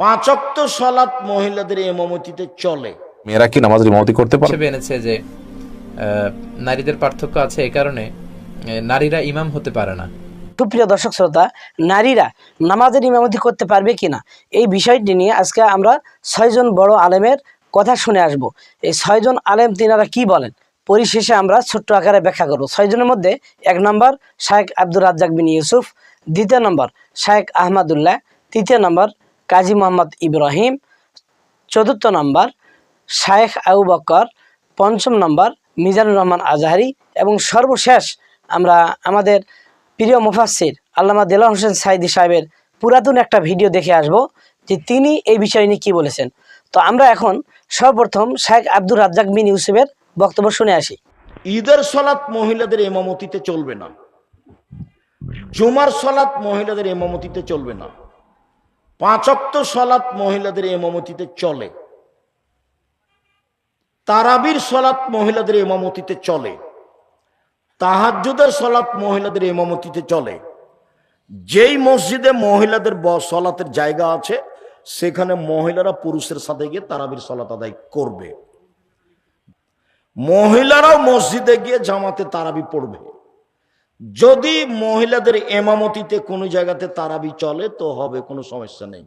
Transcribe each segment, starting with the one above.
পাঁচক্ত সলাৎ মহিলাদের এমমতিতে চলে। মেয়েরা কি নামাজের ইমামতি করতে পারে এনেছে যে নারীদের পার্থক্য আছে এই কারণে নারীরা ইমাম হতে পারে না। সুপ্রিয় দর্শক শ্রোতা নারীরা নামাজের ইমামতি করতে পারবে কিনা? এই বিষয়টি নিয়ে আজকে আমরা ছয়জন বড় আলেমের কথা শুনে আসব। এই ছয়জন আলেম তিনারা কি বলেন? পরিশেষে আমরা ছোট্ট আকারে ব্যাখ্যা করব। ছয়জনের মধ্যে এক নম্বর শায়েখ আব্দুর রাজ্জাক বিন ইউসুফ দ্বিতীয় নম্বর শায়েখ আহমদুল্লাহ তৃতীয় নম্বর কাজী মোহাম্মদ ইব্রাহিম, চতুর্থ নম্বর, শায়েখ আবু বক্কর পঞ্চম নম্বর, মিজানুর রহমান আজহারি এবং সর্বশেষ আমরা আমাদের প্রিয় মুফাসির আল্লামা দেলা হোসেন সাইদি সাহেবের পুরাতন একটা ভিডিও দেখে আসব যে তিনি এই বিষয় নিয়ে কী বলেছেন। তো আমরা এখন সর্বপ্রথম শায়েখ আব্দুর রাজ্জাক বিন ইউসুফের বক্তব্য শুনে আসি। ঈদের সলাৎ মহিলাদের এমামতিতে চলবে না। জুমার সলাৎ মহিলাদের এমামতিতে চলবে না। পাঁচক্ত সলাৎ মহিলাদের এমামতিতে চলে। তারাবির সলাৎ মহিলাদের এমামতিতে চলে। তাহাজ্জুদের সলাৎ মহিলাদের এমামতিতে চলে। যেই মসজিদে মহিলাদের সলাতের জায়গা আছে, সেখানে মহিলারা পুরুষের সাথে গিয়ে তারাবির সলাত আদায় করবে। মহিলারাও মসজিদে গিয়ে জামাতে তারাবি পড়বে। যদি মহিলাদের এমামতিতে কোনো জায়গাতে তারাবি চলে, তো হবে, কোনো সমস্যা নেই।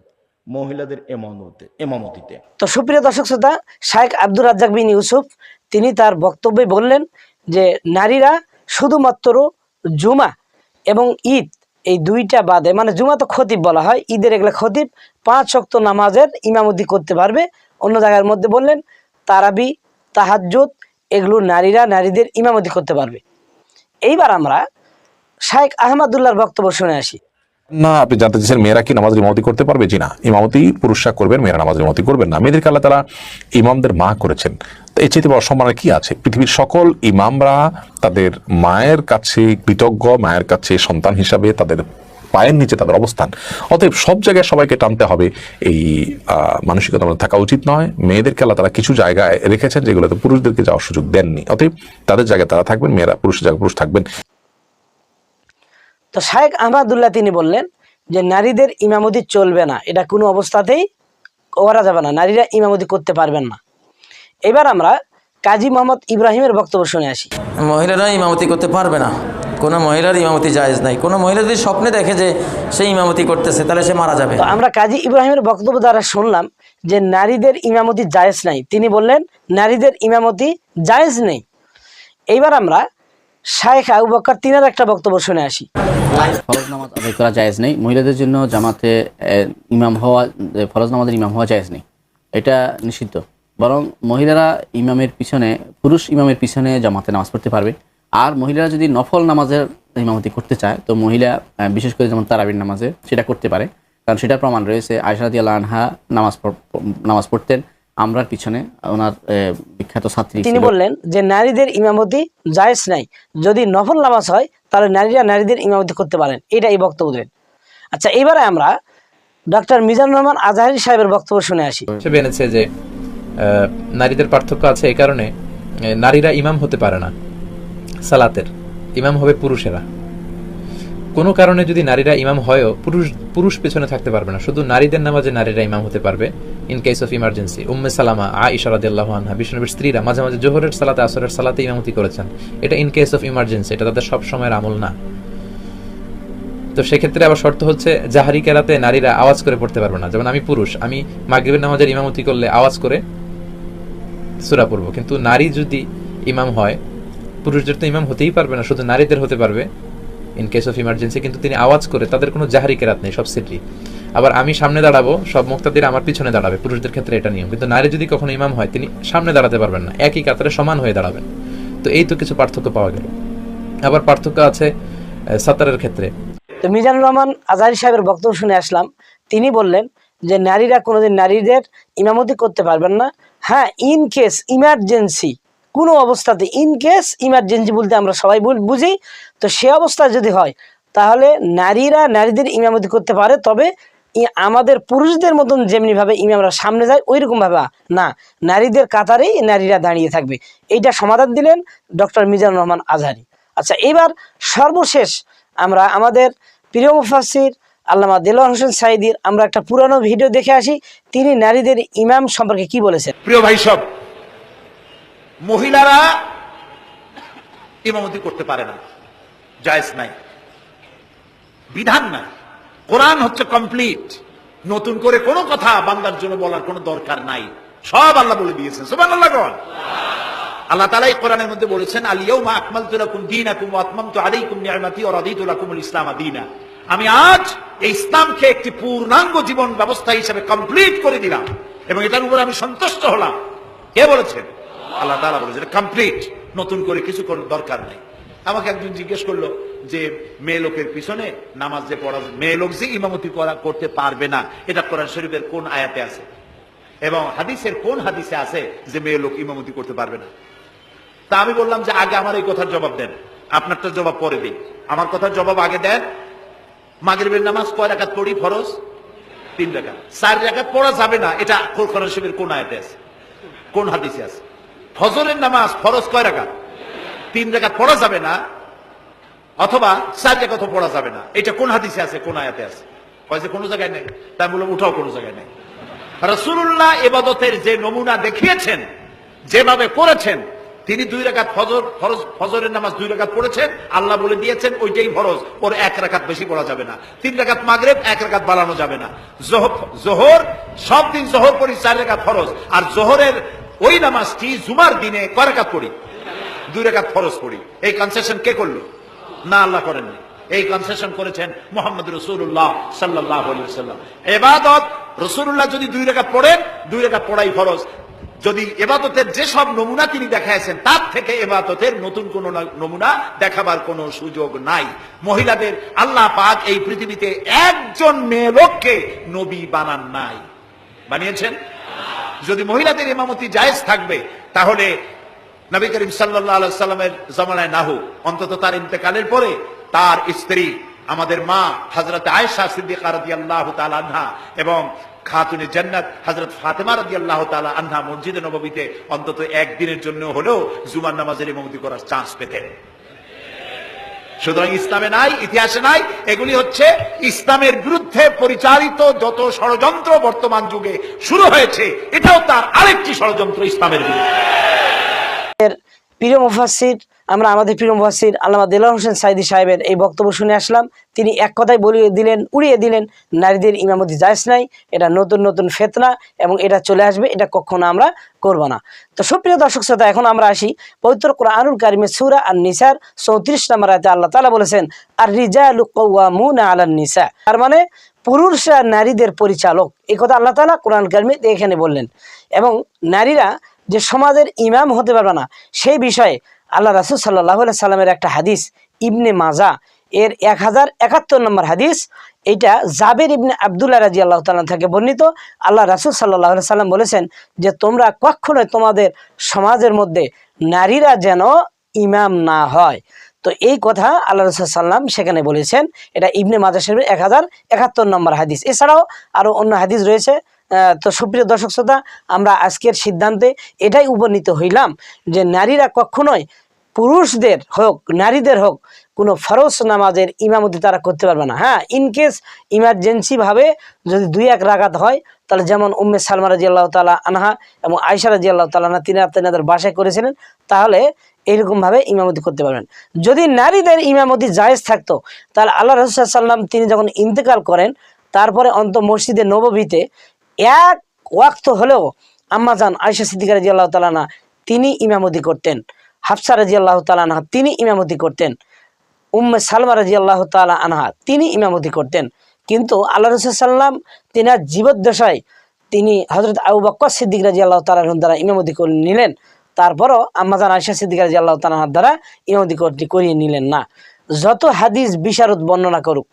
মহিলাদের এমামতে এমামতিতে। তো সুপ্রিয় দর্শক শ্রোতা, শায়েখ আব্দুর রাজ্জাক বিন ইউসুফ, তিনি তার বক্তব্যে বললেন যে নারীরা শুধুমাত্র জুমা এবং ঈদ, এই দুইটা বাদে মানে জুমা তো খতিব বলা হয়, ঈদের এগুলো খতিব, পাঁচ শক্ত নামাজের ইমামতি করতে পারবে। অন্য জায়গার মধ্যে বললেন, তারাবি, তাহাজ্জুদ, এগুলো নারীরা নারীদের ইমামতি করতে পারবে। এইবার আমরা শায়েখ আহমদুল্লাহর বক্তব্য শুনে আসি। না, আপনি জানতে চাইছেন মেয়েরা কি নামাজের ইমামতি করতে পারবে? জি না। ইমামতি পুরুষরা করবেন, মেয়েরা নামাজের ইমামতি করবেন না। মেয়েদেরকে আল্লাহ তারা ইমামদের মা করেছেন। তো এর চাইতে বড় কি আছে? পৃথিবীর সকল ইমামরা তাদের মায়ের কাছে কৃতজ্ঞ, মায়ের কাছে সন্তান হিসাবে তাদের পায়ের নিচে তাদের অবস্থান। অতএব সব জায়গায় সবাইকে টানতে হবে। এই মানসিকতা থাকা উচিত নয়। মেয়েদেরকে আল্লাহ তারা কিছু জায়গায় রেখেছেন যেগুলোতে পুরুষদেরকে যাওয়ার সুযোগ দেননি। অতএব তাদের জায়গায় তারা থাকবেন, মেয়েরা পুরুষের জায়গায় পুরুষ থাকবেন। তো শায়েখ আহমদুল্লাহ তিনি বললেন যে নারীদের ইমামতি চলবে না এটা কোনো অবস্থাতেই করা যাবে না নারীরা ইমামতি করতে পারবেন না। এবার আমরা কাজী মোহাম্মদ ইব্রাহিমের বক্তব্য শুনে আসি। মহিলারা ইমামতি করতে পারবে না কোনো মহিলার ইমামতি জায়েজ নাই কোনো মহিলা যদি স্বপ্নে দেখে যে সে ইমামতি করতেছে তাহলে সে মারা যাবে। আমরা কাজী ইব্রাহিমের বক্তব্য দ্বারা শুনলাম যে নারীদের ইমামতি জায়েজ নাই তিনি বললেন নারীদের ইমামতি জায়েজ নেই। এইবার আমরা শায়েখ আবু বক্কর তিনার একটা বক্তব্য শুনে আসি। ফরজ নামাজ আদায় করা জায়েজ নেই। মহিলাদের জন্য জামাতে ইমাম হওয়া ফরজ নামাজের ইমাম হওয়া জায়েজ নেই। এটা নিষিদ্ধ। বরং মহিলারা ইমামের পিছনে, পুরুষ ইমামের পিছনে জামাতে নামাজ পড়তে পারবে। আর মহিলারা যদি নফল নামাজের ইমামতি করতে চায়, তো মহিলা বিশেষ করে যেমন তারাবির নামাজে সেটা করতে পারে। কারণ সেটার প্রমাণ রয়েছে আয়সারাদি আল্লাহ আনহা নামাজ নামাজ পড়তেন। আমরার পিছনে ওনার বিখ্যাত ছাত্রী তিনি বললেন যে নারীদের ইমামতি জায়েজ নাই। যদি নফল নামাজ হয় তাহলে নারীরা নারীদের ইমামতি করতে পারেন। এটা এই বক্তব্য দেন। আচ্ছা এবারে আমরা ডক্টর মিজানুর রহমান আজহারি সাহেবের বক্তব্য শুনে আসি। হিসেবে এনেছে যে আহ, নারীদের পার্থক্য আছে এই কারণে নারীরা ইমাম হতে পারে না সালাতের। ইমাম হবে পুরুষেরা। কোনো কারণে যদি নারীরা ইমাম হয়ও পুরুষ পুরুষ পেছনে থাকতে পারবে না। শুধু নারীদের নামাজে নারীরা ইমাম হতে পারবে। In case of emergency Umme সালামা আ ইশারাদিল্লাহ আনহা বিষ্ণুনবীর স্ত্রীরা মাঝে মাঝে জোহরের সালাতে, আসরের সালাতে ইমামতি করেছেন। এটা ইন কেস অফ ইমার্জেন্সি এটা তাদের সব সময়ের আমল না। তো সেক্ষেত্রে আবার শর্ত হচ্ছে, জাহারি কেরাতে নারীরা আওয়াজ করে পড়তে পারবে না। যেমন আমি পুরুষ, আমি মাগরিবের নামাজের ইমামতি করলে আওয়াজ করে সুরা পড়ব। কিন্তু নারী যদি ইমাম হয়, পুরুষদের তো ইমাম হতেই পারবে না, শুধু নারীদের হতে পারবে। ইন কেস অফ ইমার্জেন্সি কিন্তু তিনি আওয়াজ করে, তাদের কোনো জাহারি কেরাত নেই, সব সিটি আবার আমি সামনে দাঁড়াবো, সব মুক্তাদির আমার পিছনে দাঁড়াবে, পুরুষদের ক্ষেত্রে এটা নিয়ম। কিন্তু নারী যদি কখনো ইমাম হয়, তিনি সামনে দাঁড়াতে পারবেন না, একই কাতারে সমান হয়ে দাঁড়াবেন। তো এই তো কিছু পার্থক্য পাওয়া গেল। আবার পার্থক্য আছে সাতারের ক্ষেত্রে। তো মিজানুর রহমান আজহারি সাহেবের বক্তব্য শুনে আসলাম। তিনি বললেন যে, নারীরা কোনোদিন নারীদের ইমামতি করতে পারবেন না। হ্যাঁ ইন কেস ইমার্জেন্সি কোনো অবস্থাতে ইন কেস ইমার্জেন্সি বলতে আমরা সবাই বুঝ- তো সে অবস্থা যদি হয়, তাহলে নারীরা নারীদের ইমামতি করতে পারে, তবে আমাদের পুরুষদের মতন যেমনিভাবে ইমামরা সামনে যায় ওই রকমভাবে না। নারীদের কাতারেই নারীরা দাঁড়িয়ে থাকবে। এইটা সমাধান দিলেন ডক্টর মিজানুর রহমান আজহারি। আচ্ছা এবার সর্বশেষ আমরা আমাদের প্রিয় মুফাসির আল্লামা দেলোয়ার হোসেন সাইদির আমরা একটা পুরানো ভিডিও দেখে আসি। তিনি নারীদের ইমাম সম্পর্কে কি বলেছেন? প্রিয় ভাই সব, মহিলারা ইমামতি করতে পারে না। নাই। বিধান নাই। কোরআন হচ্ছে কমপ্লিট নতুন করে কোনো কথা বান্দার জন্য বলার কোনো দরকার নাই। সব আল্লাহ বলে দিয়েছেন। সুবান আল্লাহ কন আল্লাহ তালা এই কোরআনের মধ্যে বলেছেন আলিয়াউমা আকমালতু লাকুম দীনাকুম ওয়া আতমামতু আলাইকুম নি'মাতি ওয়া রাদিতু লাকুমুল ইসলাম দীনা। আমি আজ এই ইসলামকে একটি পূর্ণাঙ্গ জীবন ব্যবস্থা হিসেবে কমপ্লিট করে দিলাম এবং এটার উপর আমি সন্তুষ্ট হলাম। কে বলেছেন? আল্লাহ তাআলা বলেছেন কমপ্লিট নতুন করে কিছু করার দরকার নেই। আমাকে একজন জিজ্ঞেস করল যে মেয়ে লোকের পিছনে নামাজ যে পড়া মেয়ে লোক যে ইমামতি করা করতে পারবে না, এটা কোরআন শরীফের কোন আয়াতে আছে? এবং হাদিসের কোন হাদিসে আছে যে মেয়ে লোক ইমামতি করতে পারবে না? তা আমি বললাম যে আগে আমার এই কথার জবাব দেন। আপনারটা জবাব পরে দিই। আমার কথার জবাব আগে দেন। মাগরিবের নামাজ কয় রাকাত পড়ি? ফরজ? তিন রাকাত। চার রাকাত পড়া যাবে না, এটা কোরআন শরীফের কোন আয়াতে আছে? কোন হাদিসে আছে? ফজরের নামাজ ফরজ কয় রাকাত? তিন রাকাত পড়া যাবে না অথবা চার রাকাত পড়া যাবে না। এটা কোন হাদিসে আছে, কোন আয়াতে আছে? কয় যে কোনো জায়গায় নেই। তাই বললাম, উঠাও কোনো জায়গায় নেই। রসুল্লাহ এবাদতের যে নমুনা দেখিয়েছেন, যেভাবে করেছেন, তিনি দুই রাকাত ফজর, ফরজ, ফজরের নামাজ দুই রাকাত পড়েছেন, আল্লাহ বলে দিয়েছেন, ওইটাই ফরজ। ওর এক রাকাত বেশি পড়া যাবে না। তিন রাকাত মাগরেব, এক রাকাত বাড়ানো যাবে না। জোহ- জোহর, সব দিন জোহর পড়ি, চার রাকাত ফরজ। আর জোহরের ওই নামাজটি জুমার দিনে কয় রাকাত পড়ি? দুই রেখাত ফরজ পড়ি। এই কনসেশন কে করল? না আল্লাহ করেননি। এই কনসেশন করেছেন মোহাম্মদ রসুল্লাহ সাল্লাহ সাল্লাম এবাদত রসুল্লাহ যদি দুই রেখা পড়েন, দুই রেখা পড়াই ফরজ। যদি এবাদতের যেসব নমুনা তিনি দেখাইছেন তার থেকে এবাদতের নতুন কোন নমুনা দেখাবার কোনো সুযোগ নাই। মহিলাদের আল্লাহ পাক এই পৃথিবীতে একজন মেয়ে লোককে নবী বানান নাই। বানিয়েছেন? যদি মহিলাদের ইমামতি জায়েজ থাকবে, তাহলে নবী করিম সাল্লামের জমানায় না হোক অন্তত তার ইন্তেকালের পরে তার স্ত্রী, আমাদের মা হজরত আয়েশা সিদ্দিকা আনহা এবং খাতুনে জান্নাত, হযরত ফাতেমা রাদিয়াল্লাহু তাআলা আনহা মসজিদে নববীতে অন্তত একদিনের জন্য হলেও জুমার নামাজের ইমামতি করার চান্স পেতেন। সুতরাং ইসলামে নাই, ইতিহাসে নাই, এগুলি হচ্ছে ইসলামের বিরুদ্ধে পরিচালিত যত ষড়যন্ত্র বর্তমান যুগে শুরু হয়েছে, এটাও তার আরেকটি ষড়যন্ত্র ইসলামের বিরুদ্ধে। প্রিয় মুফাসির আমরা আমাদের প্রিয় মুফাসির আল্লামা দেলার হোসেন সাইদি সাহেবের এই বক্তব্য শুনে আসলাম। তিনি এক কথায় বলিয়ে দিলেন, উড়িয়ে দিলেন, নারীদের ইমামতি জায়জ নাই, এটা নতুন নতুন ফেতনা এবং এটা চলে আসবে, এটা কখনো আমরা করব না। তো সুপ্রিয় দর্শক শ্রোতা, এখন আমরা আসি পবিত্র কোরআনুল কারিমে সুরা আর নিসার চৌত্রিশ নম্বর আয়তে। আল্লাহ তালা বলেছেন আর রিজা লুকাউয়ামুনা আলান নিসা। তার মানে পুরুষরা নারীদের পরিচালক। এই কথা আল্লাহ তালা কোরআন কারিমে এখানে বললেন। এবং নারীরা যে সমাজের ইমাম হতে পারবে না, সেই বিষয়ে আল্লাহ রাসুল সাল্লাহ সাল্লামের একটা হাদিস, ইবনে মাজা, এর এক হাজার একাত্তর নম্বর হাদিস। এইটা জাবের ইবনে আবদুল্লাহ রাজি আল্লাহ তাল্লাম থেকে বর্ণিত। আল্লাহ রাসুল সাল্লাহ সাল্লাম বলেছেন যে, তোমরা কখনোই তোমাদের সমাজের মধ্যে নারীরা যেন ইমাম না হয়। তো এই কথা আল্লাহ রসুল সাল্লাম সেখানে বলেছেন। এটা ইবনে মাজা শরীফের এক হাজার একাত্তর নম্বর হাদিস। এছাড়াও আরও অন্য হাদিস রয়েছে। তো সুপ্রিয় দর্শক শ্রোতা, আমরা আজকের সিদ্ধান্তে এটাই উপনীত হইলাম যে নারীরা কখনোই পুরুষদের হোক, নারীদের হোক, কোনো ফরজ নামাজের ইমামতি তারা করতে পারবে না। হ্যাঁ ইনকেস ইমার্জেন্সি ভাবে যদি দুই এক রাগাত হয়, তাহলে যেমন উম্মে সালমা রাজি আল্লাহ তালা আনহা এবং আয়সা রাজি আল্লাহ তালা তিনি তেনাদের বাসায় করেছিলেন, তাহলে এইরকম ভাবে ইমামতি করতে পারবেন। যদি নারীদের ইমামতি জায়েজ থাকতো, তাহলে আল্লাহ রসুল সাল্লাম তিনি যখন ইন্তেকাল করেন, তারপরে অন্ত মসজিদে নববীতে এক ওয়াক্ত হলেও আম্মাজান আয়সা সিদ্দিকা রাজি আল্লাহ তালানা তিনি ইমামতি করতেন। হাফসা রাজি আল্লাহ তালানা তিনি ইমামতি করতেন। উম্মে সালমা রাজি আল্লাহ তালা আনহা তিনি ইমামতি করতেন। কিন্তু আল্লাহ রসুল সাল্লাম তিনার জীবদ্দশায় তিনি হজরত আবু বক্কর সিদ্দিক রাজি আল্লাহ তালাহ দ্বারা ইমামতি করে নিলেন। তারপরও আম্মাজান আয়সা সিদ্দিক রাজি আল্লাহ তালাহার দ্বারা ইমামতি করিয়ে নিলেন না। যত হাদিস বিশারদ বর্ণনা করুক,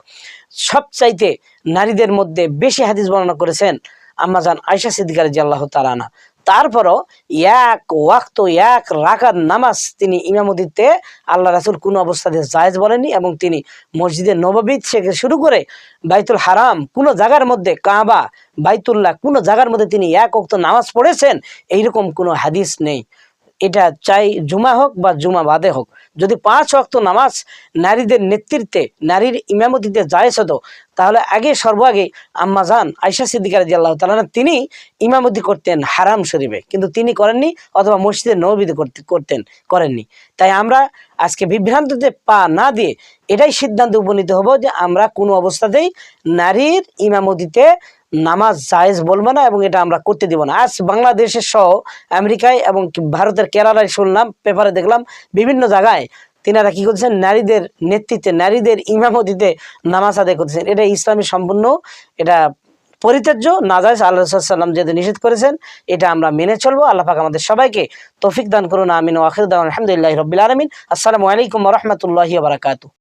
সবচাইতে নারীদের মধ্যে বেশি হাদিস বর্ণনা করেছেন আম্মাজান আয়সা সিদ্দিক রাজি আল্লাহ তালানা তারপরও এক ওয়াক্ত, এক রাকাত নামাজ তিনি ইমামতিতে আল্লাহ রাসুল কোনো অবস্থাতে জায়েজ বলেননি এবং তিনি মসজিদে নববীত থেকে শুরু করে বাইতুল হারাম কোনো জায়গার মধ্যে, কাবা, বাইতুল্লাহ কোনো জায়গার মধ্যে তিনি এক ওক্ত নামাজ পড়েছেন, এইরকম কোনো হাদিস নেই। এটা চাই জুমা হোক বা জুমা বাদে হোক। যদি পাঁচ ওয়াক্ত নামাজ নারীদের নেতৃত্বে, নারীর ইমামতিতে জায়েজ হতো তাহলে আগে সর্বাগে আম্মা জান আয়সা সিদ্দিকার রাজি আল্লাহ তালা তিনি ইমামতি করতেন হারাম শরীফে। কিন্তু তিনি করেননি অথবা মসজিদে করতে, করতেন, করেননি। তাই আমরা আজকে বিভ্রান্ততে পা না দিয়ে এটাই সিদ্ধান্তে উপনীত হব যে আমরা কোনো অবস্থাতেই নারীর ইমামতিতে নামাজ জায়েজ বলব না এবং এটা আমরা করতে দিব না। আজ বাংলাদেশের সহ আমেরিকায় এবং ভারতের কেরালায় শুনলাম, পেপারে দেখলাম, বিভিন্ন জায়গায় তিনারা কি করছেন? নারীদের নেতৃত্বে, নারীদের ইমামতিতে নামাজ আদায় করছেন এটা ইসলামী সম্পূর্ণ, এটা পরিত্যাজ্য। নাজাইজ আল্লাহ সাল্লাম যেহেতু নিষেধ করেছেন, এটা আমরা মেনে চলবো। আল্লাহ পাক আমাদের সবাইকে তৌফিক দান করুন, আমিন। ওয়াখির দান আলহামদুলিল্লাহ রবিল আলমিন। আসসালামু আলাইকুম রহমতুল্লাহি বারাকাতু